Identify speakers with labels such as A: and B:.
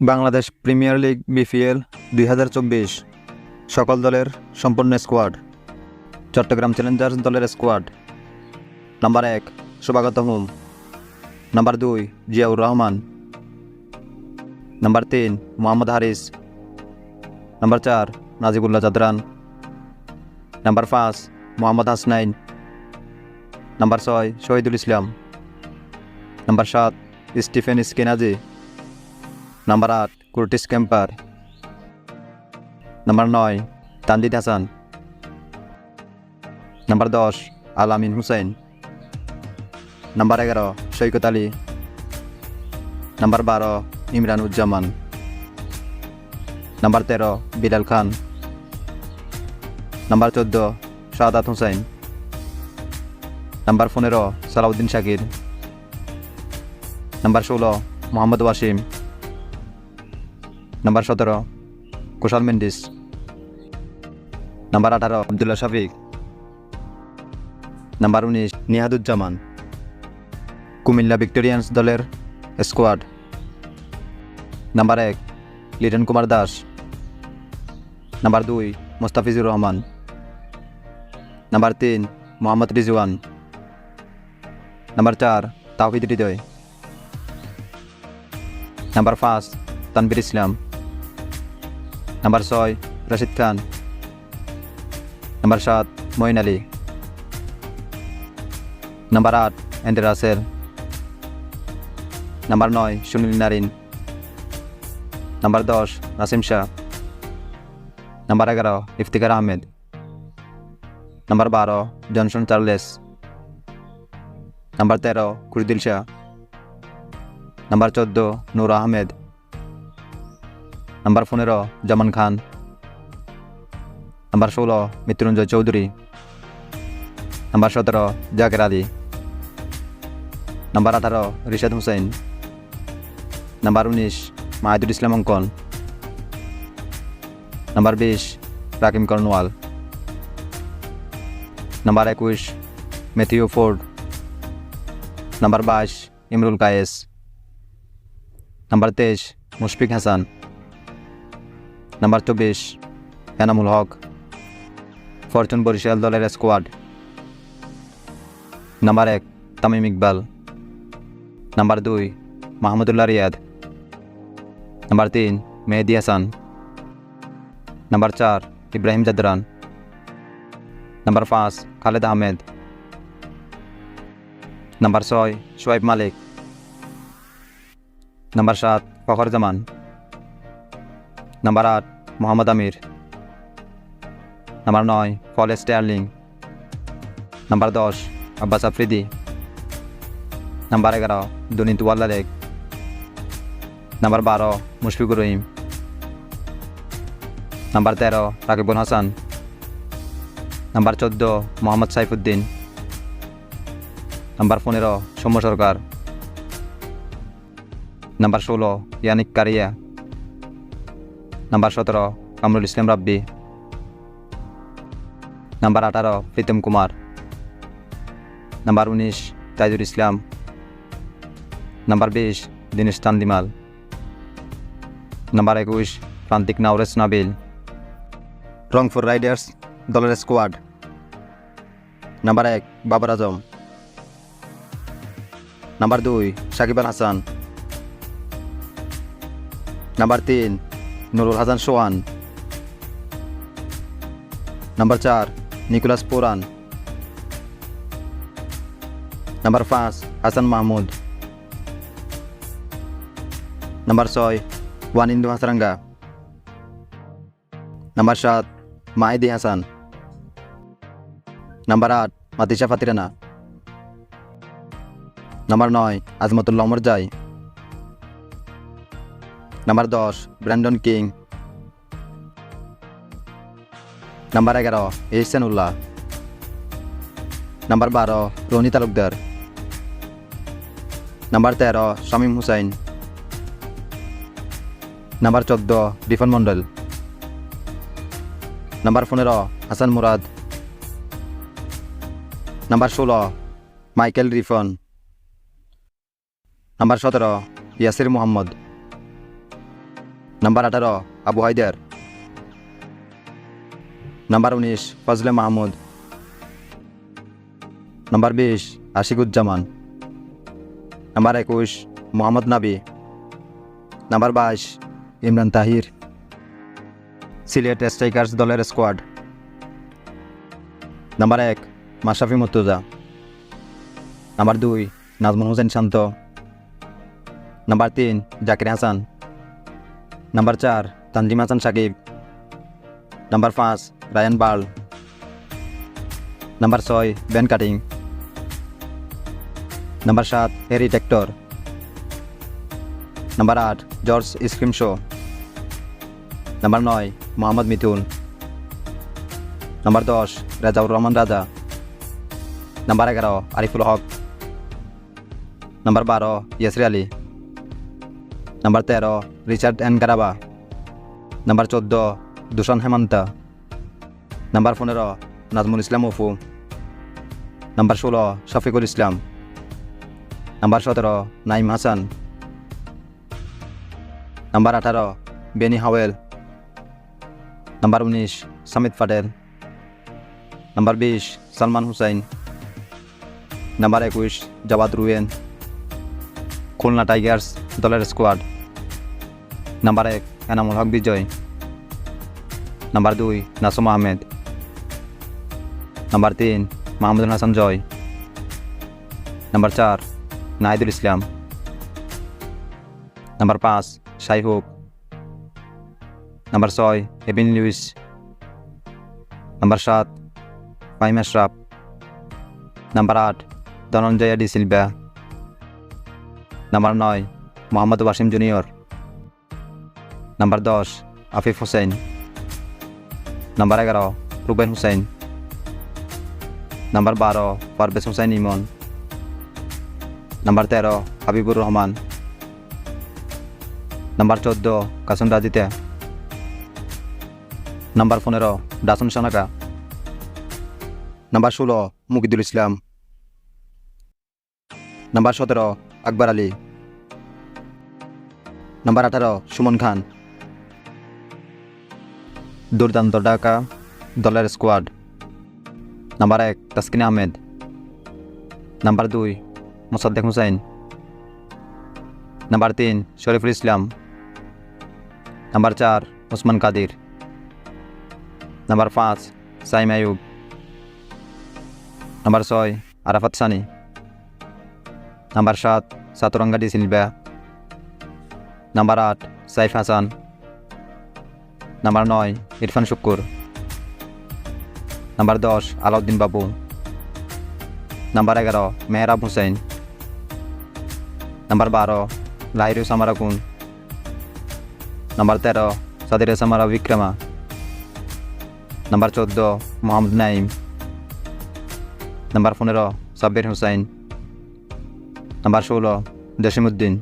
A: Bangladesh premier league BPL দুই হাজার চব্বিশ সকল দলের সম্পূর্ণ স্কোয়াড। চট্টগ্রাম চ্যালেঞ্জার্স দলের স্কোয়াড। নাম্বার এক, সুবাগত হুম নাম্বার দুই, জিয়াউর রহমান। নাম্বার তিন, মোহাম্মদ হারিস। নাম্বার চার, নাজিবুল্লাহ চাদরান নাম্বার পাঁচ, মোহাম্মদ হাসনাইন। নাম্বার ছয়, শহীদুল ইসলাম। নাম্বার সাত, স্টিফেন স্কেনাজি। নাম্বার আট কুর্টিস ক্যাম্পার নাম্বার নয় তানজিদ হাসান নাম্বার দশ আলামিন হুসাইন নাম্বার এগারো সৈকত আলী নাম্বার বারো ইমরান উজ্জামান নাম্বার তেরো বিলাল খান নাম্বার চোদ্দ শাহাদাত হুসাইন নাম্বার পনেরো সালাউদ্দিন শাকির নাম্বার ষোলো মোহাম্মদ ওয়াসিম নাম্বার সতেরো, কুশাল মেন্ডিস। নাম্বার আঠারো, আবদুল্লাহ শফিক। নাম্বার উনিশ, নিহাদুজ্জামান। কুমিল্লা ভিক্টোরিয়ান্স দলের স্কোয়াড নাম্বার এক, লিটন কুমার দাস। নাম্বার দুই, মোস্তাফিজুর রহমান। নাম্বার তিন, মোহাম্মদ রিজওয়ান। নাম্বার চার, তাওহিদ হৃদয়। নাম্বার পাঁচ তানবির ইসলাম। নাম্বার ছয় রশিদ খান নাম্বার সাত মঈন আলী নাম্বার আট অ্যান্ডে রাসেল নাম্বার নয় সুনীল নারিন নাম্বার দশ নাসিম শাহ নাম্বার এগারো ইফতিকার আহমেদ নাম্বার বারো জনসন চার্লেস নাম্বার তেরো খুরদিল শাহ নাম্বার চোদ্দ নূর আহমেদ নাম্বার পনেরো জামান খান নাম্বার ষোলো মৃত্যুঞ্জয় চৌধুরী নাম্বার সতেরো জাকের আলী নাম্বার আঠারো রিশাদ হুসাইন নাম্বার উনিশ মাহিদুল ইসলাম অঙ্কন নাম্বার বিশ রাকিম কর্নওয়াল নাম্বার একুশ ম্যাথিউ ফোর্ড নাম্বার বাইশ ইমরুল কায়েস নাম্বার তেইশ মুশফিক হাসান নাম্বার চব্বিশ, এনামুল হক, ফরচুন বরিশাল দলের স্কোয়াড নাম্বার এক, তামিম ইকবাল। নাম্বার দুই, মাহমুদুল্লাহ রিয়াদ। নাম্বার তিন, মেহেদি হাসান। নাম্বার চার, ইব্রাহিম জাদরান। নাম্বার পাঁচ, খালেদ আহমেদ। নাম্বার ছয় সোয়েব মালিক। নাম্বার সাত, ফখর জামান। নাম্বার আট, মোহাম্মদ আমির। নাম্বার নয় ফল স্টার্লিং নাম্বার দশ, আব্বাস আফ্রিদি। নাম্বার এগারো, দুনিত ওয়াল্লারেক নাম্বার বারো, মুশফিকুর রহিম। নাম্বার তেরো রাকিবুল হাসান। নাম্বার চোদ্দ, মোহাম্মদ সাইফুদ্দিন। নাম্বার পনেরো, সৌম্য সরকার। নাম্বার ষোলো, ইয়ানিক কারিয়া। নাম্বার সতেরো, কামরুল ইসলাম রাব্বি। নাম্বার আঠারো, প্রীতম কুমার। নাম্বার উনিশ, তাইজুল ইসলাম। নাম্বার বিশ, দিনেশ চান্দিমাল। নাম্বার একুশ, প্রান্তিক নাওরেস নাবিল। রংপুর রাইডার্স দলের স্কোয়াড নাম্বার এক, বাবর আজম। নাম্বার দুই, সাকিব আল হাসান। নাম্বার তিন নুরুল হাসান সোহান। নাম্বার চার, নিকোলাস পুরান। নাম্বার পাঁচ, হাসান মাহমুদ। নাম্বার ছয় ওয়ানিন্দু হাসরাঙ্গা। নাম্বার সাত মাহিদি হাসান। নাম্বার আট মাতিসা ফাতিরানা। নাম্বার নয়, আজমতুল্লাহ অমর জাই। নাম্বার দশ ব্র্যান্ডন কিং নাম্বার এগারো এহসান উল্লাহ নাম্বার বারো রনি তালুকদার. নাম্বার তেরো শামীম হুসাইন নাম্বার চোদ্দ রিফন মণ্ডল নাম্বার পনেরো হাসান মুরাদ নাম্বার ষোলো মাইকেল রিফন নাম্বার সতেরো ইয়াসির মোহাম্মদ নাম্বার আঠারো আবু হায়দার নাম্বার উনিশ ফজলে মাহমুদ নাম্বার বিশ আশিকুজ্জামান নাম্বার একুশ মোহাম্মদ নাবি নাম্বার বাইশ ইমরান তাহির সিলেট স্ট্রাইকার্স দলের স্কোয়াড নাম্বার এক মাশরাফি মুর্তুজা নাম্বার দুই নাজমুল হোসেন শান্ত নাম্বার তিন জাকির হাসান নাম্বার চার তানজিম হাসান সাকিব নাম্বার পাঁচ রায়ান বাল নাম্বার ছয় বেন কাটিং নাম্বার সাত হ্যারি টেক্টর নাম্বার আট জর্জ স্ক্রিম শো নাম্বার নয় মোহাম্মদ মিথুন নাম্বার দশ রেজাউর রহমান রাজা নাম্বার এগারো আরিফুল হক নাম্বার বারো ইয়াসরি আলী নাম্বার তেরো রিচার্ড এন গারাবা নাম্বার চোদ্দ দূষণ হেমন্ত নাম্বার পনেরো নাজমুল ইসলাম অফু নাম্বার ষোলো শফিকুল ইসলাম নাম্বার সতেরো নাইম হাসান নাম্বার আঠারো বেনি হাওয়েল নাম্বার উনিশ সামিদ পাটেল নাম্বার বিশ সালমান হুসাইন নাম্বার একুশ জাবাদ রুয়েন খুলনা টাইগার্স দলের স্কোয়াড নাম্বার এক এনামুল হক বিজয় নাম্বার দুই নাসুম আহমেদ নাম্বার তিন মাহমুদুল হাসান জয় নাম্বার চার নাহিদুল ইসলাম নাম্বার পাঁচ শাইহুক নাম্বার ছয় এবিন লুইস নাম্বার সাত ফাইম আশরাফ নাম্বার আট ধনঞ্জয় ডি সিলভা নাম্বার নয় মোহাম্মদ ওয়াসিম জুনিয়র নাম্বার দশ আফিফ হোসেন নাম্বার এগারো রুবেন হুসেন নাম্বার বারো পারভেজ হুসেন ইমন নাম্বার তেরো হাবিবুর রহমান নাম্বার চোদ্দ কাসুম রাজিতে নাম্বার পনেরো ডাসুন সানাকা নাম্বার ষোলো মুকিদুল ইসলাম নাম্বার সতেরো আকবর আলী নাম্বার আঠারো সুমন খান দুর্দান্ত ডাকা দলের স্কোয়াড নাম্বার এক, তাসকিন আহমেদ। নাম্বার দুই, মোসাদ্দেক হুসাইন। নাম্বার তিন, শরীফুল ইসলাম। নাম্বার চার, ওসমান কাদির। নাম্বার পাঁচ, সাইম আয়ুব নাম্বার ছয়, আরাফাত সানি। নাম্বার সাত, সাতুরঙ্গা ডি সিলভা। নাম্বার আট, সাইফ হাসান। নাম্বার নয়, ইরফান শুক্কুর। নাম্বার দশ, আলাউদ্দিন বাবু। নাম্বার এগারো, মেহরাব হুসেন। নাম্বার বারো, লাহিরু সামারাকুন নাম্বার তেরো, সাদির সামারা বিক্রমা। নাম্বার চোদ্দ, মোহাম্মদ নাইম নাম্বার পনেরো, সাব্বির হুসাইন নাম্বার ষোলো জসিমুদ্দিন